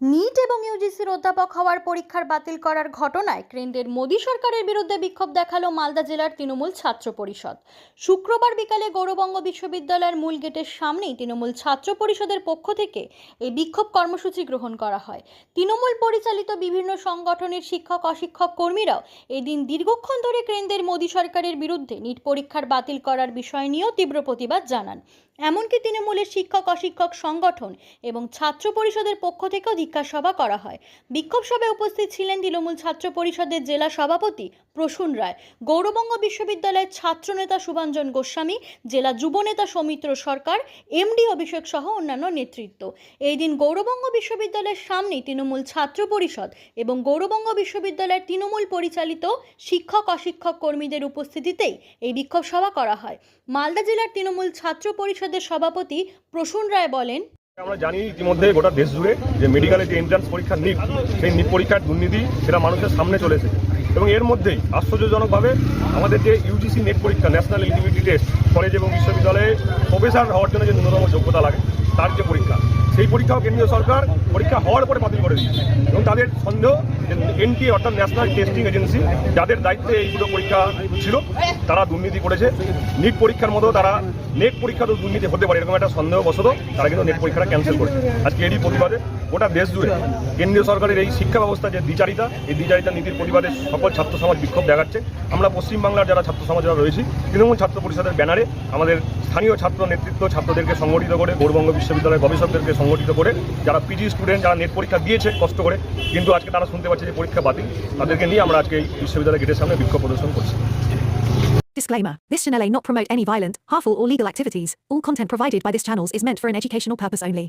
NEET এবং ইউজিসির অধ্যাপক হওয়ার পরীক্ষার বাতিল করার ঘটনায় কেন্দ্রের মোদী সরকারের বিরুদ্ধে বিক্ষোভ দেখাল মালদা জেলার তৃণমূল ছাত্র পরিষদ। শুক্রবার বিকালে গৌরবঙ্গ বিশ্ববিদ্যালয়ের মূল গেটের সামনেই তৃণমূল ছাত্র পরিষদের পক্ষ থেকে এই বিক্ষোভ কর্মসূচি গ্রহণ করা হয়। তৃণমূল পরিচালিত বিভিন্ন সংগঠনের শিক্ষক, অশিক্ষক কর্মীরাও এদিন দীর্ঘক্ষণ ধরে কেন্দ্রের মোদী সরকারের বিরুদ্ধে নিট পরীক্ষার বাতিল করার বিষয় নিয়েও তীব্র প্রতিবাদ জানান। এমনকি তৃণমূলের শিক্ষক, অশিক্ষক সংগঠন এবং ছাত্র পরিষদের পক্ষ থেকেও ধিক্কার সভা করা হয়। বিক্ষোভ সভায় উপস্থিত ছিলেন তৃণমূল ছাত্র পরিষদের জেলা সভাপতি প্রসূন রায়, গৌরবঙ্গ বিশ্ববিদ্যালয়ের ছাত্রনেতা শুভাঞ্জন গোস্বামী, জেলা যুবনেতা সৌমিত্র সরকার, এমডি অভিষেক সহ অন্যান্য নেতৃত্ব। এই দিন গৌরবঙ্গ বিশ্ববিদ্যালয়ের সামনেই তৃণমূল ছাত্র পরিষদ এবং গৌরবঙ্গ বিশ্ববিদ্যালয়ের তৃণমূল পরিচালিত শিক্ষক অশিক্ষক কর্মীদের উপস্থিতিতেই এই বিক্ষোভ সভা করা হয়। মালদা জেলার তৃণমূল ছাত্র পরিষদের সভাপতি প্রসূন রায় বলেন আমরা জানি ইতিমধ্যে গোটা দেশ জুড়ে যে মেডিকেলে যে এন্ট্রান্স পরীক্ষা নিট সেই নিট পরীক্ষার দুর্নীতি সেটা মানুষের সামনে চলেছে এবং এর মধ্যেই আশ্চর্যজনকভাবে আমাদের যে ইউজিসি নেট পরীক্ষা ন্যাশনাল এলিজিবিলিটি টেস্ট কলেজ এবং বিশ্ববিদ্যালয়ে প্রফেসর হওয়ার জন্য যে ন্যূনতম যোগ্যতা লাগে, তার যে পরীক্ষা সেই পরীক্ষাও কেন্দ্রীয় সরকার, পরীক্ষা হওয়ার পরে বাতিল করে দিয়েছে। এবং তাদের সন্দেহ এনটি অর্থাৎ ন্যাশনাল টেস্টিং এজেন্সি যাদের দায়িত্বে এই দুটো পরীক্ষা ছিল, তারা দুর্নীতি করেছে। নিট পরীক্ষার মতো তারা নেট পরীক্ষা তো দুর্নীতি হতে পারে, এরকম একটা সন্দেহবশত তারা কিন্তু নেট পরীক্ষাটা ক্যান্সেল করেছে। আজকে এরই প্রতিবাদে গোটা দেশ জুড়ে কেন্দ্রীয় সরকারের এই শিক্ষা ব্যবস্থা যে দ্বিচারিতা, এই দ্বিচারিতা নীতির প্রতিবাদে সকল ছাত্র সমাজ বিক্ষোভ দেখাচ্ছে। আমরা পশ্চিমবাংলার যারা ছাত্র সমাজ যারা রয়েছি, তৃণমূল ছাত্র পরিষদের ব্যানারে আমাদের স্থানীয় ছাত্র নেতৃত্ব ছাত্রদেরকে সংগঠিত করে গৌরবঙ্গ বিশ্ববিদ্যালয়ের গবেষকদেরকে সংগঠিত করে যারা পিজি স্টুডেন্ট যারা নেট পরীক্ষা দিয়েছে কষ্ট করে কিন্তু আজকে তারা শুনতে পাচ্ছে যে পরীক্ষা বাতিল তাদেরকে নিয়ে আমরা আজকে এই বিশ্ববিদ্যালয় গেটের সামনে বিক্ষোভ প্রদর্শন করছি Disclaimer This channel may not promote any violent, harmful, or legal activities. All content provided by this channel is meant for an educational purpose only.